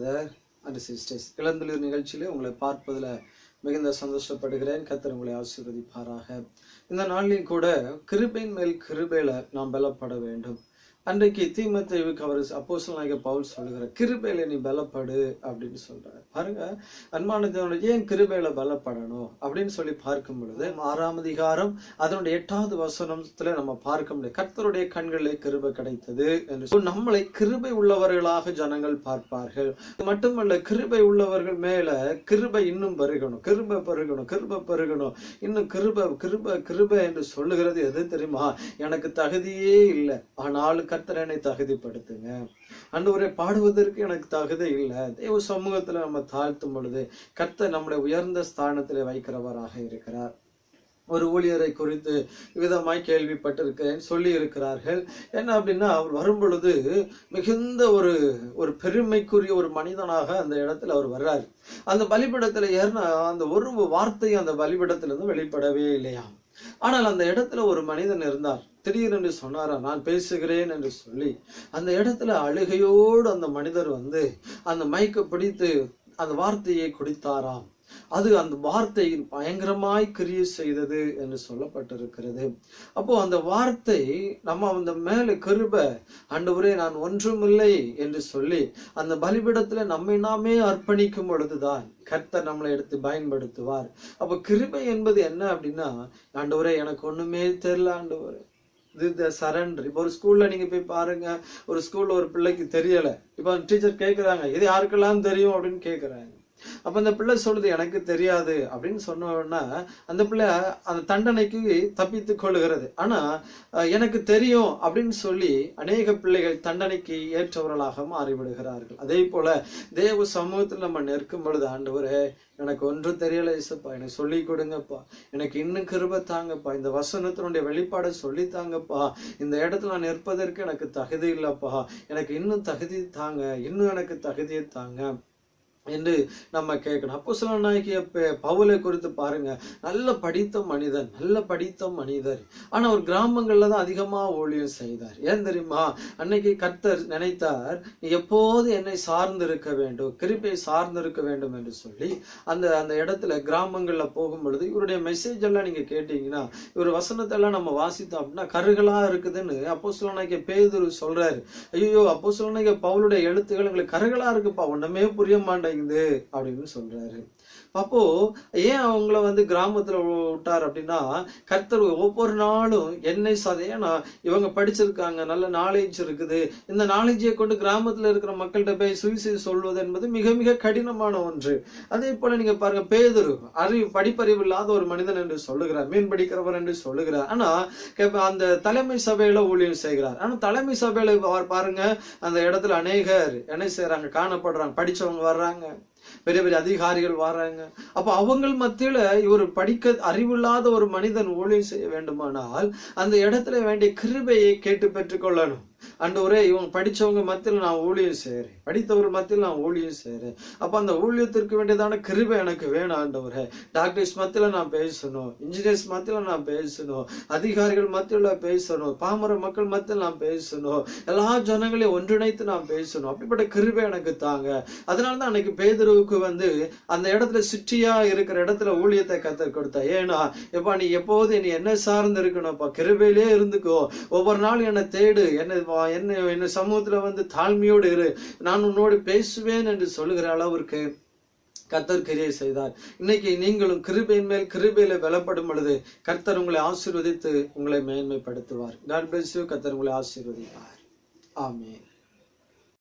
Brother and sisters இளந்தளிர் நிகழ்ச்சியிலே உங்களை பார்ப்பதில் மிகுந்த சந்தோஷப்படுகிறேன். கத்தர் உங்களை ஆசீர்வதிப்பாராக. இந்த நாளிலும் கூட கிருபையின் மேல் கிருபையில நாம் பலப்பட வேண்டும். அன்றைக்கு தீமத்தேவுக்கு அவர் அப்போசல் நாயக பவுல் சொல்லுகிற கிருபையில நீ பலப்படு அப்படின்னு சொல்றாரு. பாருங்க அன்பான ஏன் கிருபையில பலப்படணும் அப்படின்னு சொல்லி பார்க்கும் பொழுது ஆறாம் அதிகாரம் அதனுடைய எட்டாவது வசனத்துல நம்ம பார்க்க முடியும். கர்த்தருடைய கண்களே கிருபை கிடைத்தது என்று நம்மளை கிருபை உள்ளவர்களாக ஜனங்கள் பார்ப்பார்கள். மட்டுமல்ல கிருபை உள்ளவர்கள் மேல கிருபை இன்னும் பெருகணும். கிருபை பெருகணும் கிருபை பெருகணும். இன்னும் கிருபை கிருபை கிருபை என்று சொல்லுகிறது எது தெரியுமா? எனக்கு தகுதியே இல்லை. ஆனாலும் கர்த்தர் என்னை தகுதிப்படுத்துங்க. அன்றுவரை பாடுவதற்கு எனக்கு தகுதி இல்லை. தேவ சமூகத்துல நம்ம தாழ்த்தும் பொழுது கர்த்தர் நம்முடைய உயர்ந்த ஸ்தானத்திலே வைக்கிறவராக இருக்கிறார். ஒரு ஊழியரை குறித்து விதமாய் கேள்விப்பட்டிருக்கிறேன் சொல்லி இருக்கிறார்கள் என்ன அப்படின்னா அவர் வரும் பொழுது மிகுந்த ஒரு ஒரு பெருமைக்குரிய ஒரு மனிதனாக அந்த இடத்துல அவர் வர்றாரு. அந்த பலிபிடத்துல ஏறினா அந்த ஒரு வார்த்தை அந்த பலிபிடத்துல இருந்து வெளிப்படவே இல்லையா ஆனால் அந்த இடத்துல ஒரு மனிதன் இருந்தார் திடீரென்று சொன்னாரா நான் பேசுகிறேன் என்று சொல்லி அந்த இடத்துல அழுகையோடு அந்த மனிதர் வந்து அந்த மயக்க பிடித்து அந்த வார்த்தையை குடித்தாராம். அது அந்த வார்த்தையின் பயங்கரமாய் கிரியை செய்தது என்று சொல்லப்பட்டிருக்கிறது. அப்போ அந்த வார்த்தை நம்ம அந்த மேல கிருப ஆண்டவரே நான் ஒன்றுமில்லை என்று சொல்லி அந்த பலிபிடத்துல நம்மை நாமே அர்ப்பணிக்கும் பொழுதுதான் கர்த்தர் நம்மளை எடுத்து பயன்படுத்துவார். அப்ப கிருபை என்பது என்ன அப்படின்னா ஆண்டவரே எனக்கு ஒண்ணுமே தெரியல ஆண்டவரே. இது சரண்டர். இப்போ ஒரு ஸ்கூல்ல நீங்க போய் பாருங்க ஒரு ஸ்கூல்ல ஒரு பிள்ளைக்கு தெரியல. இப்போ டீச்சர் கேக்குறாங்க இது யாருக்கெல்லாம் தெரியும்? அப்படின்னு கேக்குறாங்க. அப்ப அந்த பிள்ளை சொல்லுது எனக்கு தெரியாது. அப்படின்னு சொன்னோன்னா அந்த பிள்ளை அந்த தண்டனைக்கு தப்பித்து கொள்ளுகிறது. ஆனா எனக்கு தெரியும் அப்படின்னு சொல்லி அநேக பிள்ளைகள் தண்டனைக்கு ஏற்றவர்களாக மாறிவிடுகிறார்கள். அதே போல தேவ சமூகத்தில் நம்ம நிற்கும் பொழுது ஆண்டவரே எனக்கு ஒன்றும் தெரியல இசப்பா எனக்கு சொல்லி கொடுங்கப்பா. எனக்கு இன்னும் கிருப தாங்கப்பா. இந்த வசனத்தினுடைய வெளிப்பாடை சொல்லி தாங்கப்பா. இந்த இடத்துல நான் நிற்பதற்கு எனக்கு தகுதி இல்லப்பா. எனக்கு இன்னும் தகுதி தாங்க. இன்னும் எனக்கு தகுதியை தாங்க. என்று நம்ம கேட்கணும். அப்போ சில நாய்க்கு பவுலை குறித்து பாருங்க. நல்ல படித்த மனிதன் நல்ல படித்த மனிதர். ஆனா அவர் கிராமங்கள்ல தான் அதிகமா ஊழியம் செய்தார். ஏன் தெரியுமா? அன்னைக்கு கர்த்தர் நினைத்தார் எப்போது என்னை சார்ந்து இருக்க வேண்டும்? கிருப்பை சார்ந்து இருக்க வேண்டும் என்று சொல்லி அந்த அந்த இடத்துல கிராமங்கள்ல போகும் பொழுது இவருடைய மெசேஜ் எல்லாம் நீங்க கேட்டீங்கன்னா இவர் வசனத்தை எல்லாம் நம்ம வாசித்தோம் அப்படின்னா கருகளா இருக்குதுன்னு அப்போ சில நாய்க்கு பேதுரு சொல்றாரு. ஐயோ அப்போ சில நாய்க்கு பவுலுடைய எழுத்துக்கள் எங்களுக்கு கருகளா இருக்குப்பா. ஒண்ணுமே புரிய மாட்டேன் மாட்டேங்குது அப்படின்னு சொல்றாரு. அப்போ ஏன் அவங்கள வந்து கிராமத்துல விட்டார் அப்படின்னா கர்த்தர் ஒவ்வொரு நாளும் என்னை சதையனா இவங்க படிச்சிருக்காங்க நல்ல நாலேஜ் இருக்குது. இந்த நாலேஜை கொண்டு கிராமத்துல இருக்கிற மக்கள்கிட்ட போய் சுவிசை சொல்வது என்பது மிக மிக கடினமான ஒன்று. அதே போல நீங்க பாருங்க பேதரு அறிவு படிப்பறிவு இல்லாத ஒரு மனிதன் என்று சொல்லுகிறார் மீன் படிக்கிறவர் என்று சொல்லுகிறார். ஆனா அந்த தலைமை சபையில ஊழியம் செய்கிறார். ஆனா தலைமை சபையில பாருங்க அந்த இடத்துல அநேகர் என்ன செய்யறாங்க காணப்படுறாங்க படிச்சவங்க வர்றாங்க பெரிய பெரிய அதிகாரிகள் வர்றாங்க அப்ப அவங்கள் மத்தியில இவர் படிக்க அறிவில்லாத ஒரு மனிதன் ஊழியம் செய்ய வேண்டுமானால் அந்த இடத்துல வேண்டிய கிருபையை கேட்டு பெற்றுக்கொள்ளணும். அண்டவரே இவங்க படிச்சவங்க மத்தியில் நான் ஊழியம் செய்கிறேன் படித்தவர் மத்தியில் நான் ஊழியம் செய்கிறேன் அப்ப அந்த ஊழியத்திற்கு வேண்டியதான கிருபை எனக்கு வேணும் ஆண்டவரே. டாக்டர்ஸ் மத்தியில் நான் பேசணும் இன்ஜினியர்ஸ் மத்தியில நான் பேசணும் அதிகாரிகள் மத்தியில பேசணும் பாமர மக்கள் மத்தியில் நான் பேசணும் எல்லா ஜனங்களையும் ஒன்றிணைத்து நான் பேசணும். அப்படிப்பட்ட கிருபை எனக்கு தாங்க. அதனால தான் அன்னைக்கு பேதுருவுக்கு வந்து அந்த இடத்துல சுற்றியா இருக்கிற இடத்துல ஊழியத்தை கத்த கொடுத்த ஏன்னா எப்பா நீ எப்போது நீ என்ன சார்ந்து இருக்கணும்ப்பா. கிருபையிலே இருந்துக்கோ. ஒவ்வொரு நாள் என்னை தேடு. என்ன என்ன என்ன சமூகத்துல வந்து தாழ்மையோடு இரு. நான் உன்னோடு பேசுவேன் என்று சொல்லுகிற அளவிற்கு கர்த்தர் கிரியை செய்தார். இன்னைக்கு நீங்களும் கிருபையின் மேல் கிருபையில பலப்படும் பொழுது கர்த்தர் உங்களை ஆசீர்வதித்து உங்களை மேன்மைப்படுத்துவார். காட் பிளஸ் யூ கர்த்தர் உங்களை ஆசீர்வதிப்பார். ஆமே